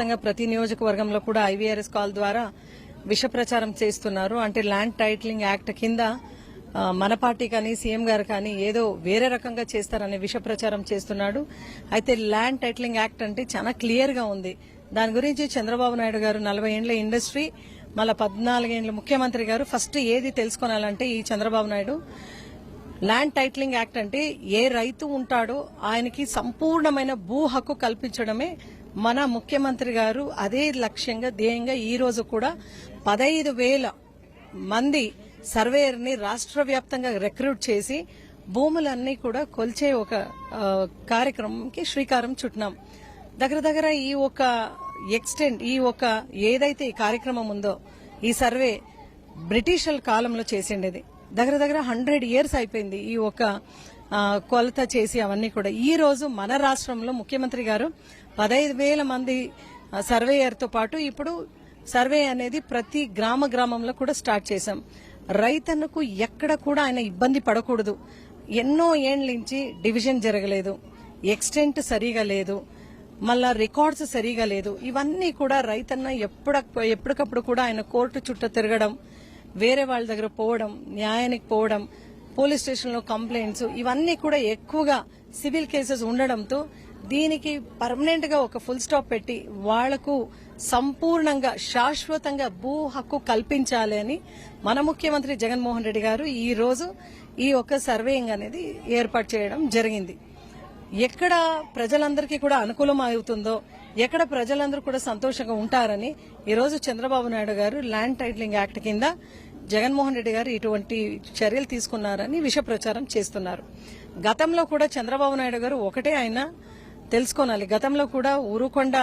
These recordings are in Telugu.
వ్యాప్తంగా ప్రతి నియోజకవర్గంలో కూడా ఐవీఆర్ఎస్ కాల్ ద్వారా విష ప్రచారం చేస్తున్నారు. అంటే ల్యాండ్ టైటిలింగ్ యాక్ట్ కింద మన పార్టీ కానీ సీఎం గారు కానీ ఏదో వేరే రకంగా చేస్తారనే విష ప్రచారం చేస్తున్నాడు. అయితే ల్యాండ్ టైటిలింగ్ యాక్ట్ అంటే చాలా క్లియర్గా ఉంది. దాని గురించి చంద్రబాబు నాయుడు గారు నలభై ఏండ్ల ఇండస్ట్రీ మళ్ళా పద్నాలుగేండ్ల ముఖ్యమంత్రి గారు ఫస్ట్ ఏది తెలుసుకోవాలంటే ఈ Chandrababu Naidu. Land titling act అంటే ఏ రైతు ఉంటాడో ఆయనకి సంపూర్ణమైన భూ హక్కు కల్పించడమే మన ముఖ్యమంత్రి గారు అదే లక్ష్యంగా ధ్యేయంగా ఈ రోజు కూడా పదహైదు వేల మంది సర్వేయర్ని రాష్ట్ర వ్యాప్తంగా రిక్రూట్ చేసి భూములన్నీ కూడా కొల్చే ఒక కార్యక్రమంకి శ్రీకారం చుట్టినాం. దగ్గర దగ్గర ఈ ఒక ఎక్స్టెంట్ ఈ ఒక ఏదైతే ఈ కార్యక్రమం ఉందో ఈ సర్వే బ్రిటిషర్ల కాలంలో చేసిండేది. దగ్గర దగ్గర హండ్రెడ్ ఇయర్స్ అయిపోయింది ఈ ఒక కొలత చేసి అవన్నీ కూడా. ఈ రోజు మన రాష్ట్రంలో ముఖ్యమంత్రి గారు పదహైదు వేల మంది సర్వేయర్తో పాటు ఇప్పుడు సర్వే అనేది ప్రతి గ్రామ గ్రామంలో కూడా స్టార్ట్ చేశాం. రైతన్నకు ఎక్కడ కూడా ఆయన ఇబ్బంది పడకూడదు. ఎన్నో ఏండ్ల నుంచి డివిజన్ జరగలేదు. ఎక్స్టెంట్ సరిగా లేదు. మళ్ళా రికార్డ్స్ సరిగా లేదు. ఇవన్నీ కూడా రైతన్న ఎప్పుడ ఎప్పటికప్పుడు కూడా ఆయన కోర్టు చుట్టూ తిరగడం వేరే వాళ్ళ దగ్గర పోవడం న్యాయానికి పోవడం పోలీస్ స్టేషన్లో కంప్లైంట్స్ ఇవన్నీ కూడా ఎక్కువగా సివిల్ కేసెస్ ఉండడంతో దీనికి పర్మనెంట్గా ఒక ఫుల్ స్టాప్ పెట్టి వాళ్ళకు సంపూర్ణంగా శాశ్వతంగా భూ హక్కు కల్పించాలి అని మన ముఖ్యమంత్రి జగన్మోహన్ రెడ్డి గారు ఈ రోజు ఈ ఒక సర్వేయింగ్ అనేది ఏర్పాటు చేయడం జరిగింది. ఎక్కడ ప్రజలందరికీ కూడా అనుకూలం అవుతుందో ఎక్కడ ప్రజలందరూ కూడా సంతోషంగా ఉంటారని ఈరోజు చంద్రబాబు నాయుడు గారు ల్యాండ్ టైటిలింగ్ యాక్ట్ కింద జగన్మోహన్ రెడ్డి గారు ఇటువంటి చర్యలు తీసుకున్నారని విష ప్రచారం చేస్తున్నారు. గతంలో కూడా చంద్రబాబు నాయుడు గారు ఒకటే ఆయన తెలుసుకోనాలి. గతంలో కూడా ఊరుకొండ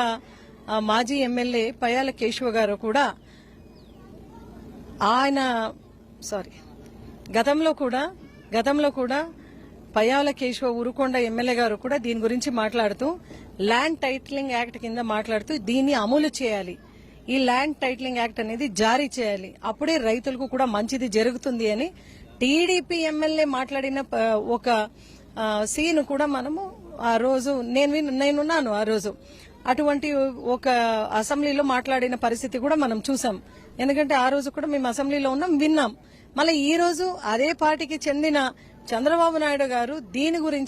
మాజీ ఎమ్మెల్యే పయాల కేశవ గారు కూడా ఆయన సారీ గతంలో కూడా గతంలో కూడా పయాల కేశవ ఉరుకొండ ఎమ్మెల్యే గారు కూడా దీని గురించి మాట్లాడుతూ ల్యాండ్ టైటిలింగ్ యాక్ట్ కింద మాట్లాడుతూ దీన్ని అమలు చేయాలి. ఈ ల్యాండ్ టైటిలింగ్ యాక్ట్ అనేది జారీ చేయాలి. అప్పుడే రైతులకు కూడా మంచిది జరుగుతుంది అని టీడీపీ ఎమ్మెల్యే మాట్లాడిన ప- ఒక సీన్ కూడా మనము ఆ రోజు నేను నేనున్నాను ఆ రోజు. అటువంటి ఒక అసెంబ్లీలో మాట్లాడిన పరిస్థితి కూడా మనం చూసాం. ఎందుకంటే ఆ రోజు కూడా మేము అసెంబ్లీలో ఉన్నాం విన్నాం. మళ్ళీ ఈ రోజు అదే పార్టీకి చెందిన చంద్రబాబు నాయుడు గారు దీని గురించి